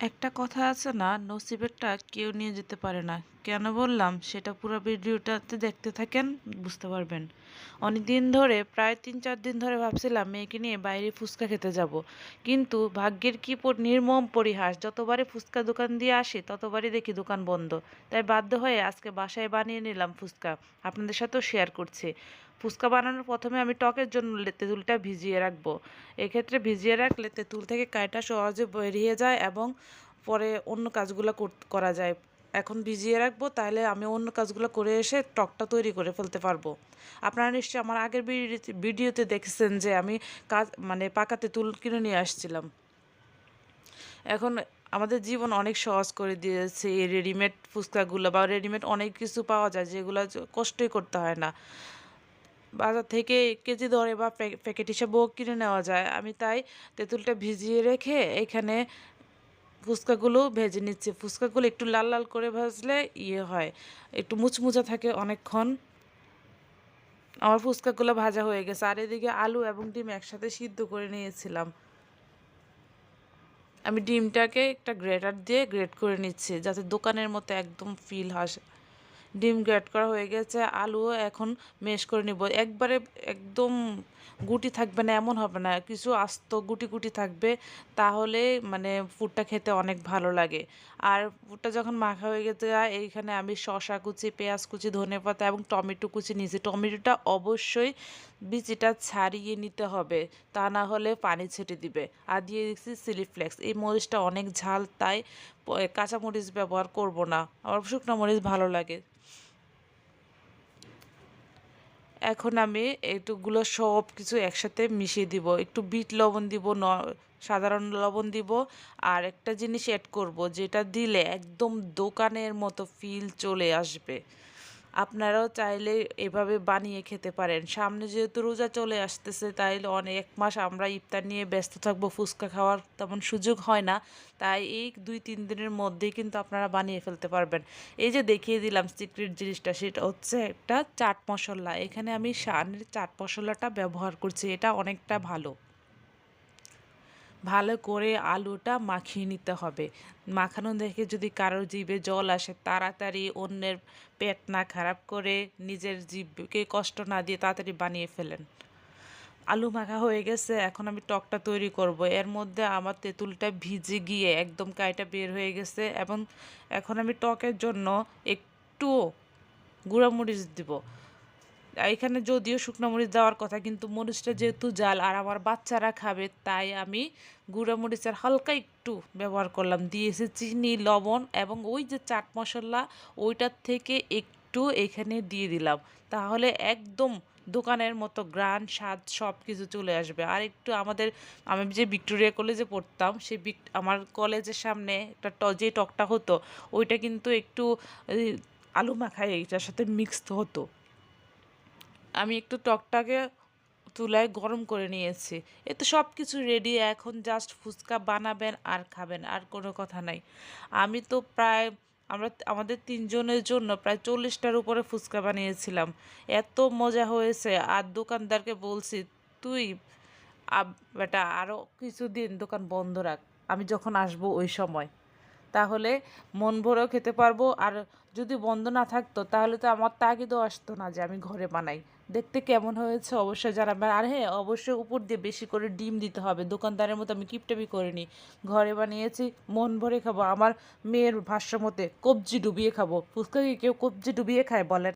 একটা কথা আছে না, নসিবেরটা কেউ নিয়ে যেতে পারে না। কেন বললাম? সেটা পুরো ভিডিওটাতে দেখতে থাকেন, বুঝতে পারবেন। অনেক দিন ধরে, প্রায় তিন চার দিন ধরে ভাবছিলাম, মেয়েকে নিয়ে বাইরে ফুচকা খেতে যাব। কিন্তু ভাগ্যের কি নির্মম পরিহাস, যতবারই ফুচকা দোকান দিয়ে আসি, ততবারই দেখি দোকান বন্ধ। তাই বাধ্য হয়ে আজকে বাসায় বানিয়ে নিলাম ফুচকা। আপনাদের সাথেও শেয়ার করছি। ফুচকা বানানোর প্রথমে আমি টকের জন্য তেঁতুলটা ভিজিয়ে রাখব। এক্ষেত্রে ভিজিয়ে রাখলে তেঁতুল থেকে কাঁটা সহজে বেরিয়ে যায় এবং পরে অন্য কাজগুলো কর- যায়। এখন ভিজিয়ে রাখব, তাহলে আমি অন্য কাজগুলো করে এসে টকটা তৈরি করে ফেলতে পারব। আপনারা নিশ্চয়ই আমার আগের ভিডিওতে দেখেছেন যে আমি কাজ মানে পাকা তেঁতুল কিনে নিয়ে আসছিলাম। এখন আমাদের জীবন অনেক সহজ করে দিয়েছে এই রেডিমেড ফুচকাগুলো বা রেডিমেড অনেক কিছু পাওয়া যায় যেগুলো কষ্টই করতে হয় না। বাজার থেকে কেজি দরে বা প্যাক- প্যাকেট হিসেবেও কিনে নেওয়া যায়। আমি তাই তেঁতুলটা ভিজিয়ে রেখে এখানে ফুচকাগুলো ভেজে নিচ্ছি। ফুচকাগুলো একটু লাল লাল করে ভাজলে ইয়ে হয়, একটু মুচমুচা থাকে অনেকক্ষণ। আমার ফুচকাগুলো ভাজা হয়ে গেছে। আর এদিকে আলু এবং ডিম একসাথে সিদ্ধ করে নিয়েছিলাম। আমি ডিমটাকে একটা গ্রেটার দিয়ে গ্রেট করে নিচ্ছি, যাতে দোকানের মতো একদম ফিল আসে। ডিম গ্রেট করা হয়ে গেছে আলুও এখন মেশ করে নিব। একবারে একদম গুটি থাকবে না, এমন হবে না। কিছু আস্ত গুটি গুটি থাকবে, তাহলে মানে ফুডটা খেতে অনেক ভালো লাগে। আর ফুডটা যখন মাখা হয়ে গেছে, এইখানে আমি শসা কুচি, পেঁয়াজ কুচি, ধনে পাতা এবং টমেটো কুচি নিয়েছি। টমেটোটা অবশ্যই বিচিটা ছাড়িয়ে নিতে হবে, তা না হলে পানি ছেটে দিবে। আর দিয়ে দিচ্ছি চিলি ফ্লেক্স। এই মরিচটা অনেক ঝাল, তাই কাঁচা মরিচ ব্যবহার করব না। আমার শুকনো মরিচ ভালো লাগে। এখন আমি এটুকগুলো সব কিছু একসাথে মিশিয়ে দিব। একটু বিট লবণ দিব, ন, সাধারণ লবণ দিব আর একটা জিনিস অ্যাড করব, যেটা দিলে একদম দোকানের মতো ফিল চলে আসবে। আপনারাও চাইলে এভাবে বানিয়ে খেতে পারেন। সামনে যেহেতু রোজা চলে আসতেছে, তাইলে অনেক এক মাস আমরা ইফতার নিয়ে ব্যস্ত থাকব, ফুচকা খাওয়ার তেমন সুযোগ হয় না। তাই এই দুই তিন দিনের মধ্যেই কিন্তু আপনারা বানিয়ে ফেলতে পারবেন। এই যে দেখিয়ে দিলাম সিক্রেট জিনিসটা, সেটা হচ্ছে একটা চাট মশলা। এখানে আমি শানের চাট মশলাটা ব্যবহার করছি, এটা অনেকটা ভালো। ভালো করে আলুটা মাখিয়ে নিতে হবে। মাখানো দেখে যদি কারোর জিভে জল আসে, তাড়াতাড়ি অন্যের পেট না খারাপ করে নিজের জিভকে কষ্ট না দিয়ে তাড়াতাড়ি বানিয়ে ফেলেন। আলু মাখা হয়ে গেছে, এখন আমি টকটা তৈরি করব। এর মধ্যে আমার তেঁতুলটা ভিজে গিয়ে একদম কাইটা বের হয়ে গেছে এবং এখন আমি টকের জন্য একটু গুঁড়ামরিচ দিব। এখানে যদিও শুকনো মরিচ দেওয়ার কথা, কিন্তু মরিচটা যেহেতু জাল আর আমার বাচ্চারা খাবে, তাই আমি গুঁড়া মরিচের হালকা একটু ব্যবহার করলাম। দিয়েছি চিনি, লবণ এবং ওই যে চাট মশলা, ওইটার থেকে একটু এখানে দিয়ে দিলাম। তাহলে একদম দোকানের মতো গ্রান স্বাদ সব কিছু চলে আসবে। আর একটু আমাদের, আমি যে ভিক্টোরিয়া কলেজে পড়তাম, সেই আমার কলেজের সামনে একটা যে টকটা হতো, ওইটা কিন্তু একটু আলু মাখায় এইটার সাথে মিক্সড হতো। আমি একটু টকটাকে তুলায় গরম করে নিয়েছি। এ তো সব কিছু রেডি এখন জাস্ট ফুচকা বানাবেন আর খাবেন, আর কোনো কথা নাই। আমি তো প্রায়, আমরা আমাদের তিনজনের জন্য প্রায় চল্লিশটার উপরে ফুচকা বানিয়েছিলাম। এত মজা হয়েছে। আর দোকানদারকে বলছি, তুই বেটা আরও কিছুদিন দোকান বন্ধ রাখ। আমি যখন আসব ওই সময়। তাহলে মন ভরেও খেতে পারব। আর যদি বন্ধ না থাকতো, তাহলে তো আমার তাগিদও আসতো না যে আমি ঘরে বানাই। দেখতে কেমন হয়েছে অবশ্যই জানাবেন। আর হ্যাঁ অবশ্যই উপর দিয়ে বেশি করে ডিম দিতে হবে। দোকানদারের মতো আমি কিপটামি করিনি। ঘরে বানিয়েছি, মন ভরে খাব। আমার মেয়ের ভাষ্য মতে, কবজি ডুবিয়ে খাব। ফুচকা কি কেউ কবজি ডুবিয়ে খায় বলেন